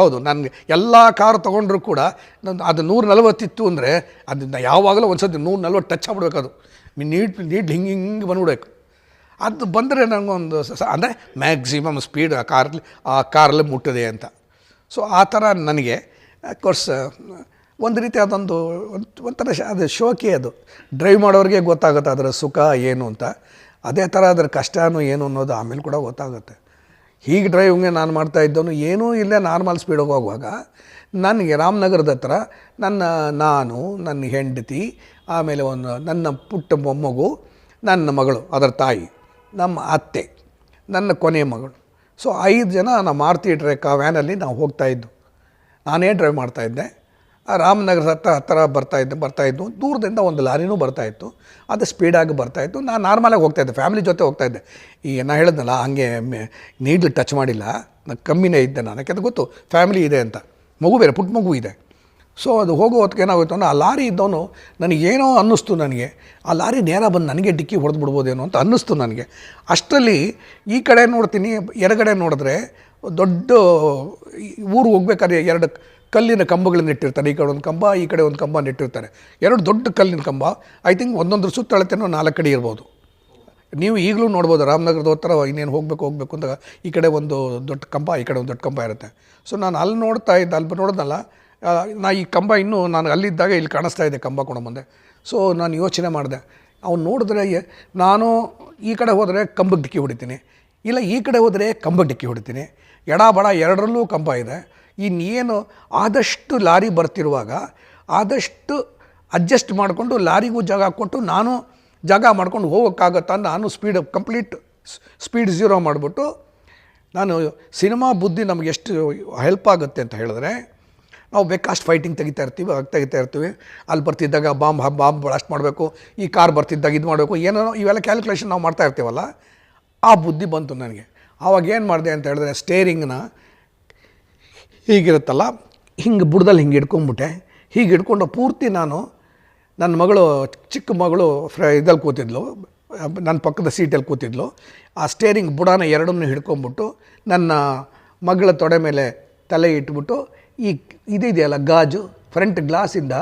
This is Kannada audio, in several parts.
ಹೌದು, ನನಗೆ ಎಲ್ಲ ಕಾರ್ ತೊಗೊಂಡ್ರು ಕೂಡ ನಂದು ಅದು ನೂರ ನಲವತ್ತಿತ್ತು ಅಂದರೆ ಅದನ್ನ ಯಾವಾಗಲೂ ಒಂದು ಸತಿ ನೂರ ನಲ್ವತ್ತು ಟಚ್ ಆಗ್ಬಿಡ್ಬೇಕು ಅದು. ನೀಟ್ ನೀಟ್ ಹಿಂಗೆ ಹಿಂಗೆ ಬಂದ್ಬಿಡ್ಬೇಕು. ಅದು ಬಂದರೆ ನನಗೊಂದು ಅಂದರೆ ಮ್ಯಾಕ್ಸಿಮಮ್ ಸ್ಪೀಡ್ ಆ ಕಾರಲ್ಲಿ ಆ ಕಾರಲ್ಲಿ ಮುಟ್ಟಿದೆ ಅಂತ. ಸೊ ಆ ಥರ ನನಗೆ ಕೋರ್ಸ್ ಒಂದು ರೀತಿ ಅದೊಂದು ಒಂಥರ ಅದು ಶೋಕಿ ಅದು. ಡ್ರೈವ್ ಮಾಡೋರಿಗೆ ಗೊತ್ತಾಗುತ್ತೆ ಅದರ ಸುಖ ಏನು ಅಂತ. ಅದೇ ಥರ ಅದರ ಕಷ್ಟನೂ ಏನು ಅನ್ನೋದು ಆಮೇಲೆ ಕೂಡ ಗೊತ್ತಾಗುತ್ತೆ. ಹೀಗೆ ಡ್ರೈವಿಂಗೆ ನಾನು ಮಾಡ್ತಾ ಇದ್ದವನು ಏನೂ ಇಲ್ಲೇ ನಾರ್ಮಲ್ ಸ್ಪೀಡಿಗೆ ಹೋಗುವಾಗ ನನಗೆ ರಾಮನಗರದ ಹತ್ರ ನನ್ನ, ನಾನು, ನನ್ನ ಹೆಂಡತಿ, ಆಮೇಲೆ ಒಂದು ನನ್ನ ಪುಟ್ಟ ಮೊಮ್ಮಗು, ನನ್ನ ಮಗಳು, ಅದರ ತಾಯಿ, ನಮ್ಮ ಅತ್ತೆ, ನನ್ನ ಕೊನೆಯ ಮಗಳು. ಸೊ ಐದು ಜನ ನಾವು ಮಾರುತಿ ಟ್ರೆಕ್ ಆ ವ್ಯಾನಲ್ಲಿ ನಾವು ಹೋಗ್ತಾಯಿದ್ದು ನಾನೇ ಡ್ರೈವ್ ಮಾಡ್ತಾಯಿದ್ದೆ ಆ ರಾಮನಗರ ಹತ್ರ ಹತ್ತಿರ ಬರ್ತಾಯಿದ್ದೆ ಬರ್ತಾಯಿದ್ದು ದೂರದಿಂದ ಒಂದು ಲಾರಿನೂ ಬರ್ತಾಯಿತ್ತು ಅದು ಸ್ಪೀಡಾಗಿ ಬರ್ತಾಯಿತ್ತು ನಾನು ನಾರ್ಮಲಾಗಿ ಹೋಗ್ತಾಯಿದ್ದೆ ಫ್ಯಾಮಿಲಿ ಜೊತೆ ಹೋಗ್ತಾಯಿದ್ದೆ ಈ ನಾ ಹೇಳಿದ್ನಲ್ಲ, ಹಾಗೆ ನೀಡ್ಲು ಟಚ್ ಮಾಡಿಲ್ಲ. ನಾನು ಕಮ್ಮಿನೇ ಇದ್ದೆ ನಾನು. ಯಾಕೆಂದ್ರೆ ಗೊತ್ತು ಫ್ಯಾಮಿಲಿ ಇದೆ ಅಂತ. ಮಗು ಬೇರೆ, ಪುಟ್ಟ ಮಗು ಇದೆ. ಸೊ ಅದು ಹೋಗೋ ಹೊತ್ತಿಗೆ ಏನಾಗೋಯ್ತು ಅಂದರೆ, ಆ ಲಾರಿ ಇದ್ದವನು ನನಗೇನೋ ಅನ್ನಿಸ್ತು ನನಗೆ. ಆ ಲಾರಿ ನೇರ ಬಂದು ನನಗೆ ಡಿಕ್ಕಿ ಹೊಡೆದು ಬಿಡ್ಬೋದೇನೋ ಅಂತ ಅನ್ನಿಸ್ತು ನನಗೆ. ಅಷ್ಟರಲ್ಲಿ ಈ ಕಡೆ ನೋಡ್ತೀನಿ, ಎಡಗಡೆ ನೋಡಿದ್ರೆ ದೊಡ್ಡ ಊರು ಹೋಗ್ಬೇಕಾದ್ರೆ ಎರಡು ಕಲ್ಲಿನ ಕಂಬಗಳನ್ನ ಇಟ್ಟಿರ್ತಾರೆ. ಈ ಕಡೆ ಒಂದು ಕಂಬ, ಈ ಕಡೆ ಒಂದು ಕಂಬ ನೆಟ್ಟಿರ್ತಾರೆ. ಎರಡು ದೊಡ್ಡ ಕಲ್ಲಿನ ಕಂಬ ಐ ಥಿಂಕ್ ಒಂದೊಂದ್ರ ಸುತ್ತಳತೆನೂ ನಾಲ್ಕು ಕಡೆ ಇರ್ಬೋದು. ನೀವು ಈಗಲೂ ನೋಡ್ಬೋದು, ರಾಮನಗರದ ಹತ್ರ ಇನ್ನೇನು ಹೋಗಬೇಕು ಹೋಗಬೇಕು ಅಂತ ಈ ಕಡೆ ಒಂದು ದೊಡ್ಡ ಕಂಬ, ಈ ಕಡೆ ಒಂದು ದೊಡ್ಡ ಕಂಬ ಇರುತ್ತೆ. ಸೊ ನಾನು ಅಲ್ಲಿ ನೋಡ್ತಾ ಇದ್ದೆ, ಅಲ್ಲಿ ನೋಡಿದ್ನಲ್ಲ ನಾ ಈ ಕಂಬ ಇನ್ನೂ ನಾನು ಅಲ್ಲಿದ್ದಾಗ ಇಲ್ಲಿ ಕಾಣಿಸ್ತಾ ಇದೆ ಕಂಬ ಕೂಡ ಮುಂದೆ. ಸೊ ನಾನು ಯೋಚನೆ ಮಾಡಿದೆ, ಅವ್ನು ನೋಡಿದ್ರೆ ನಾನು ಈ ಕಡೆ ಹೋದರೆ ಕಂಬಕ್ಕೆ ಡಿಕ್ಕಿ ಹೊಡಿತೀನಿ. ಇಲ್ಲ, ಈ ಕಡೆ ಹೋದರೆ ಕಂಬಕ್ಕೆ ಡಿಕ್ಕಿ ಹೊಡಿತೀನಿ. ಎಡ, ಬಡ ಎರಡರಲ್ಲೂ ಕಂಬ ಇದೆ. ಇನ್ನೇನು ಆದಷ್ಟು ಲಾರಿ ಬರ್ತಿರುವಾಗ ಆದಷ್ಟು ಅಡ್ಜಸ್ಟ್ ಮಾಡಿಕೊಂಡು ಲಾರಿಗೂ ಜಾಗ ಕೊಟ್ಟು ನಾನು ಜಾಗ ಮಾಡ್ಕೊಂಡು ಹೋಗೋಕ್ಕಾಗತ್ತಾ ನಾನು ಸ್ಪೀಡ್ ಕಂಪ್ಲೀಟ್ ಸ್ಪೀಡ್ ಝೀರೋ ಮಾಡಿಬಿಟ್ಟು ನಾನು ಸಿನಿಮಾ ಬುದ್ಧಿ ನಮಗೆ ಎಷ್ಟು ಹೆಲ್ಪ್ ಆಗುತ್ತೆ ಅಂತ ಹೇಳಿದ್ರೆ ನಾವು ಬೇಕಾಷ್ಟು ಫೈಟಿಂಗ್ ತೆಗಿತಾ ಇರ್ತೀವಿ ತೆಗಿತಾ ಇರ್ತೀವಿ. ಅಲ್ಲಿ ಬರ್ತಿದ್ದಾಗ ಬಾಂಬ್ ಬಾಂಬ್ ಬ್ಲಾಸ್ಟ್ ಮಾಡಬೇಕು, ಈ ಕಾರ್ ಬರ್ತಿದ್ದಾಗ ಇದು ಮಾಡಬೇಕು ಏನೋ ಇವೆಲ್ಲ ಕ್ಯಾಲ್ಕುಲೇಷನ್ ನಾವು ಮಾಡ್ತಾ ಇರ್ತೀವಲ್ಲ, ಆ ಬುದ್ಧಿ ಬಂತು ನನಗೆ. ಆವಾಗ ಏನು ಮಾಡಿದೆ ಅಂತ ಹೇಳಿದ್ರೆ ಸ್ಟೇರಿಂಗ್ನ ಹೀಗಿರುತ್ತಲ್ಲ, ಹಿಂಗೆ ಬುಡದಲ್ಲಿ ಹಿಂಗೆ ಹಿಡ್ಕೊಂಬಿಟ್ಟೆ. ಹೀಗೆ ಹಿಡ್ಕೊಂಡು ಪೂರ್ತಿ ನಾನು ನನ್ನ ಮಗಳು, ಚಿಕ್ಕ ಮಗಳು ಫ್ರ ಇದಲ್ಲಿ ಕೂತಿದ್ಲು, ನನ್ನ ಪಕ್ಕದ ಸೀಟಲ್ಲಿ ಕೂತಿದ್ಲು. ಆ ಸ್ಟೇರಿಂಗ್ ಬುಡಾನ ಎರಡನ್ನೂ ಹಿಡ್ಕೊಂಬಿಟ್ಟು ನನ್ನ ಮಗಳ ತೊಡೆ ಮೇಲೆ ತಲೆ ಇಟ್ಬಿಟ್ಟು ಈ, ಇದಿದೆಯಲ್ಲ ಗಾಜು ಫ್ರಂಟ್ ಗ್ಲಾಸಿಂದ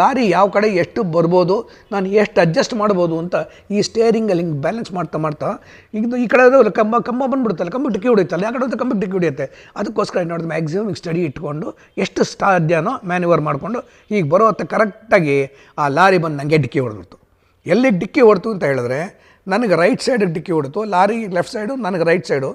ಲಾರಿ ಯಾವ ಕಡೆ ಎಷ್ಟು ಬರ್ಬೋದು, ನಾನು ಎಷ್ಟು ಅಡ್ಜಸ್ಟ್ ಮಾಡ್ಬೋದು ಅಂತ ಈ ಸ್ಟೇರಿಂಗಲ್ಲಿ ಹಿಂಗೆ ಬ್ಯಾಲೆನ್ಸ್ ಮಾಡ್ತಾ ಮಾಡ್ತಾ ಈಗ ಈ ಕಡೆ ಕಂಬ ಕಂಬ ಬಂದುಬಿಡುತ್ತಲ್ಲ ಕಂಬ ಡಿಕ್ಕಿ ಹೊಡಿಯುತ್ತಲ್ಲ ಆ ಕಡೆ ಕಂಬಕ್ಕೆ ಡಿಕ್ಕಿ ಹೊಡಿಯುತ್ತೆ. ಅದಕ್ಕೋಸ್ಕರ ಏನು ನೋಡಿದ್ರೆ ಮ್ಯಾಕ್ಸಿಮಮ್ ಸ್ಟಡಿ ಇಟ್ಕೊಂಡು, ಎಷ್ಟು ಸಾಧ್ಯನೋ ಮ್ಯಾನ್ಯೂವರ್ ಮಾಡಿಕೊಂಡು ಈಗ ಬರೋ ಹೊತ್ತು ಕರೆಕ್ಟಾಗಿ ಆ ಲಾರಿ ಬಂದು ನನಗೆ ಡಿಕ್ಕಿ ಹೊಡೆದ್ಬಿಡ್ತು. ಎಲ್ಲಿ ಡಿಕ್ಕಿ ಹೊಡ್ತು ಅಂತ ಹೇಳಿದ್ರೆ, ನನಗೆ ರೈಟ್ ಸೈಡಿಗೆ ಡಿಕ್ಕಿ ಹೊಡ್ತು, ಲಾರಿ ಲೆಫ್ಟ್ ಸೈಡು ನನಗೆ ರೈಟ್ ಸೈಡು